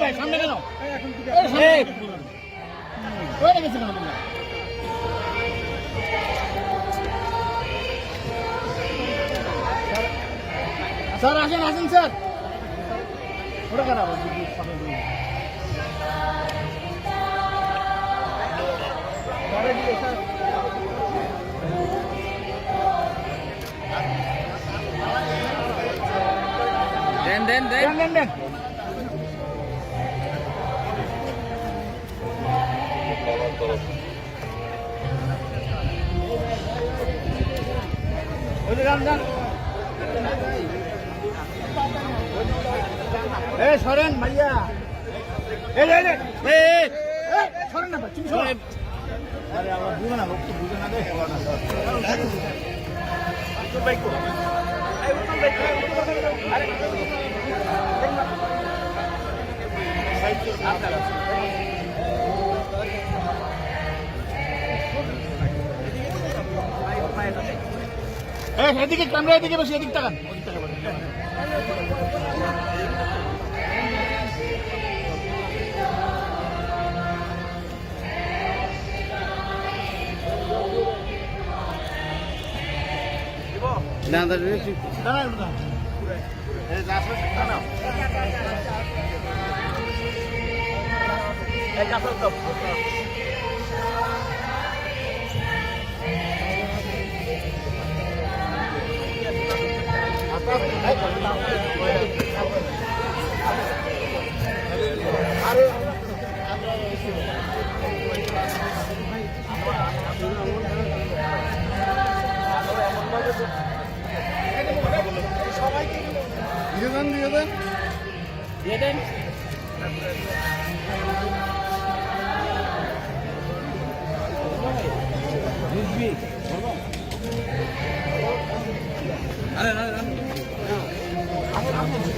ভাই সামনে কেন? স্যার আসেন আসেন স্যার ওটা এদিকে, স্যার। দেন দেন দেন দেন, দেন, দেন। ওই যে যান, যান। এই সরেন ভাইয়া এই এই, এই, এই, এই, এই, সরেন না ভাই, তুমি সরেন। আরে আমার বুঝে না লোক তো বুঝে না রে এই, এদিকে ক্যামেরা এদিকে বেশি এদিক তাকান। না দাঁড়ান দাঁড়ান, দাঁড়ান। এই কাপড় দিয়ে দেন দিয়ে দেন দিয়ে দেন আরে আরে আরে।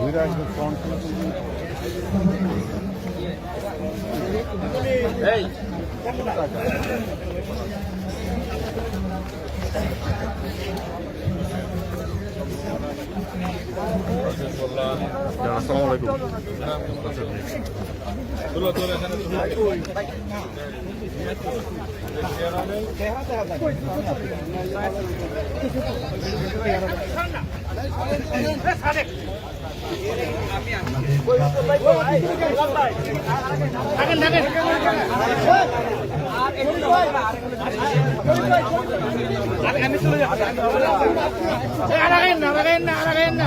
ঘুরে আমি চলে যাচ্ছি আরাগেন না আরাগেন না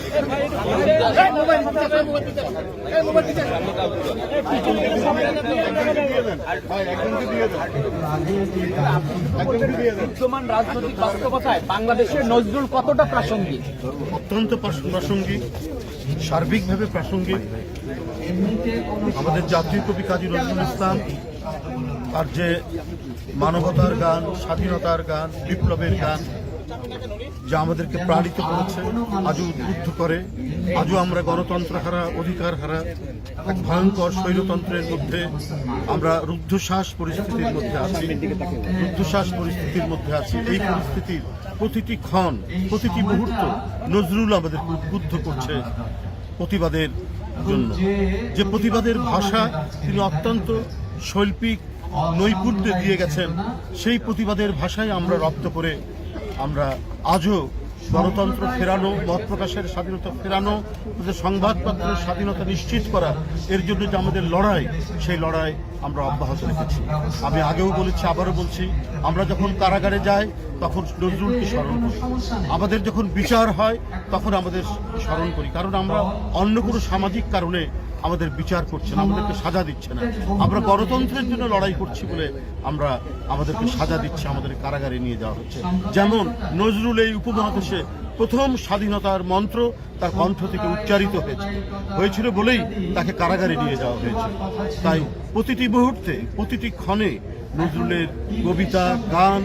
বর্তমান রাজনৈতিক বাস্তবতায় বাংলাদেশের নজরুল কতটা প্রাসঙ্গিক? অত্যন্ত প্রাসঙ্গিক, সার্বিকভাবে প্রাসঙ্গিক। আমাদের জাতীয় কবি কাজী নজরুল ইসলাম আর যে মানবতার গান, স্বাধীনতার গান, বিপ্লবের গান যা আমাদেরকে প্রাণিত করেছে, আজও উদ্বুদ্ধ করে, আজও আমরা গণতন্ত্র হারা, অধিকার হারা, এক ভয়ঙ্কর স্বৈরতন্ত্রের মধ্যে আমরা রুদ্ধশ্বাস পরিস্থিতির মধ্যে আছি, রুদ্ধশ্বাস পরিস্থিতির মধ্যে আছি। এই পরিস্থিতির প্রতিটি ক্ষণ, প্রতিটি মুহূর্ত নজরুল আমাদেরকে উদ্বুদ্ধ করছে প্রতিবাদের জন্য। যে প্রতিবাদের ভাষা তিনি অত্যন্ত শৈল্পিক নৈপুণ্যে দিয়ে গেছেন, সেই প্রতিবাদের ভাষায় আমরা রপ্ত করে আমরা আজও গণতন্ত্র ফেরানো, মত প্রকাশের স্বাধীনতা ফেরানো, আমাদের সংবাদপত্রের স্বাধীনতা নিশ্চিত করা, এর জন্য যে আমাদের লড়াই, সেই লড়াই আমরা অব্যাহত রেখেছি। আমি আগেও বলেছি, আবারও বলছি, আমরা যখন কারাগারে যাই, তখন নজরুলকে স্মরণ করি। আমাদের যখন বিচার হয়, তখন আমাদের স্মরণ করি। কারণ আমরা অন্য কোনো সামাজিক কারণে আমাদের বিচার করছে না আমাদেরকে সাজা দিচ্ছে না। আমরা গণতন্ত্রের জন্য লড়াই করছি বলে আমরা আমাদেরকে সাজা দিচ্ছে, আমাদের কারাগারে নিয়ে যাওয়া হচ্ছে। যেমন নজরুল এই উপমহাদেশে প্রথম স্বাধীনতার মন্ত্র তার কণ্ঠ থেকে উচ্চারিত হয়েছে। হয়েছিল বলেই তাকে কারাগারে নিয়ে যাওয়া হয়েছে। তাই প্রতিটি মুহূর্তে, প্রতিটি ক্ষণে নজরুলের কবিতা, গান,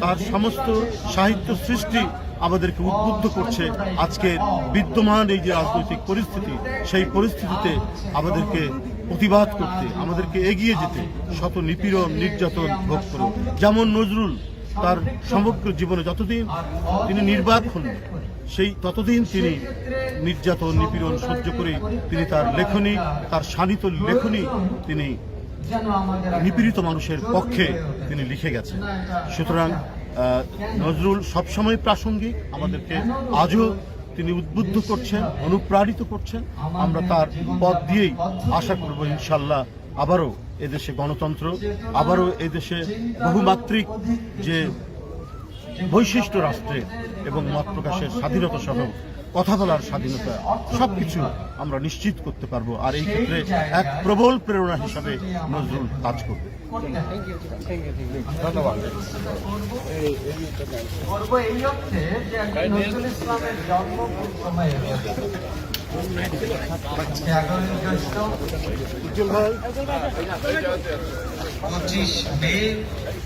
তার সমস্ত সাহিত্য সৃষ্টি আমাদেরকে উদ্বুদ্ধ করছে আজকের বিদ্যমান এই যে রাজনৈতিক পরিস্থিতি, সেই পরিস্থিতিতে আমাদেরকে প্রতিবাদ করতে, আমাদেরকে এগিয়ে যেতে শত নিপীড়ন, নির্যাতন ভোগ করে যেমন নজরুল তার সমগ্র জীবনে যতদিন তিনি নির্বাক হন সেই ততদিন তিনি নির্যাতন, নিপীড়ন সহ্য করে তিনি তার লেখনী, তার শানিত লেখনী তিনি নিপীড়িত মানুষের পক্ষে তিনি লিখে গেছেন। সুতরাং নজরুল সবসময় প্রাসঙ্গিক, আমাদেরকে আজও তিনি উদ্বুদ্ধ করছেন, অনুপ্রাণিত করছেন। আমরা তার পথ দিয়েই আশা করব ইনশাল্লাহ আবারও এদেশে গণতন্ত্র, আবারও এদেশে বহুমাত্রিক যে বৈশিষ্ট্য রাষ্ট্রের এবং মত প্রকাশের স্বাধীনতা সহ কথা বলার স্বাধীনতা সবকিছু আমরা নিশ্চিত করতে পারব আর এই ক্ষেত্রে এক প্রবল প্রেরণা হিসাবে নজরুল কাজ করবে। করব এই অর্থে যে নজরুল ইসলামের জন্ম সময়ে হয়েছে? আজকে এগারোই জ্যৈষ্ঠ? পঁচিশ মে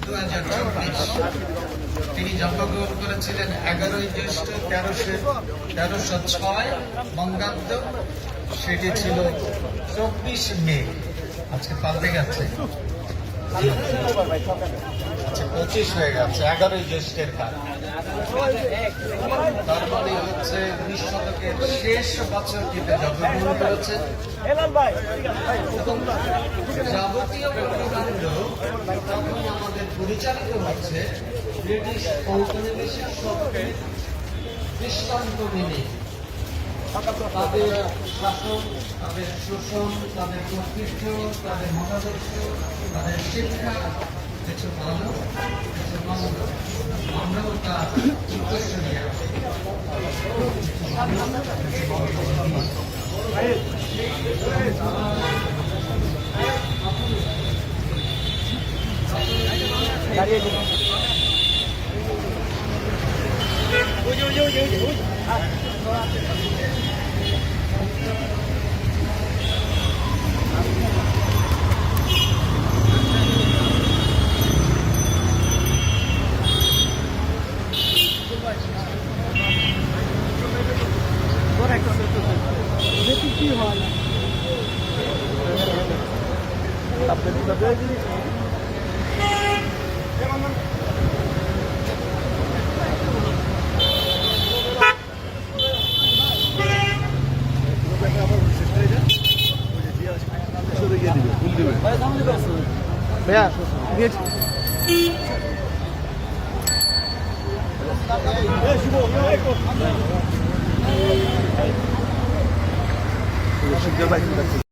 দু হাজার চব্বিশ। তিনি জন্মগ্রহণ করেছিলেন এগারোই জ্যৈষ্ঠ, তেরোশো তেরোশো ছয়, বঙ্গাব্দ। সেটি ছিল চব্বিশ মে। আজকে পাল্টে গেছে আচ্ছা পঁচিশ হয়ে গেছে, এগারোই জ্যৈষ্ঠের কাজ তার মানে হচ্ছে বিশ শতকের শেষ বছরটিতে জন্মগ্রহণ করেছে। যাবতীয় কর্মকাণ্ড তখন আমাদের পরিচালিত হচ্ছে ব্রিটিশ ঔপনিবেশিক শক্তির দৃষ্টান্ত মেনে তাদের শাসন তাদের শোষণ তাদের কর্তৃত্ব তাদের মতাদর্শ তাদের শিক্ষা কিছু ভালো কিছু মন্দ আমরাও তার উদ্দেশ্য নিয়ে আসি দাঁড়িয়ে দিন ওই যে ওই যে ওই যে ওই কিছুই হয় না ভাইয়া দিয়েছি Hey, Shimo, hey, hey, hey. Hoje deu mais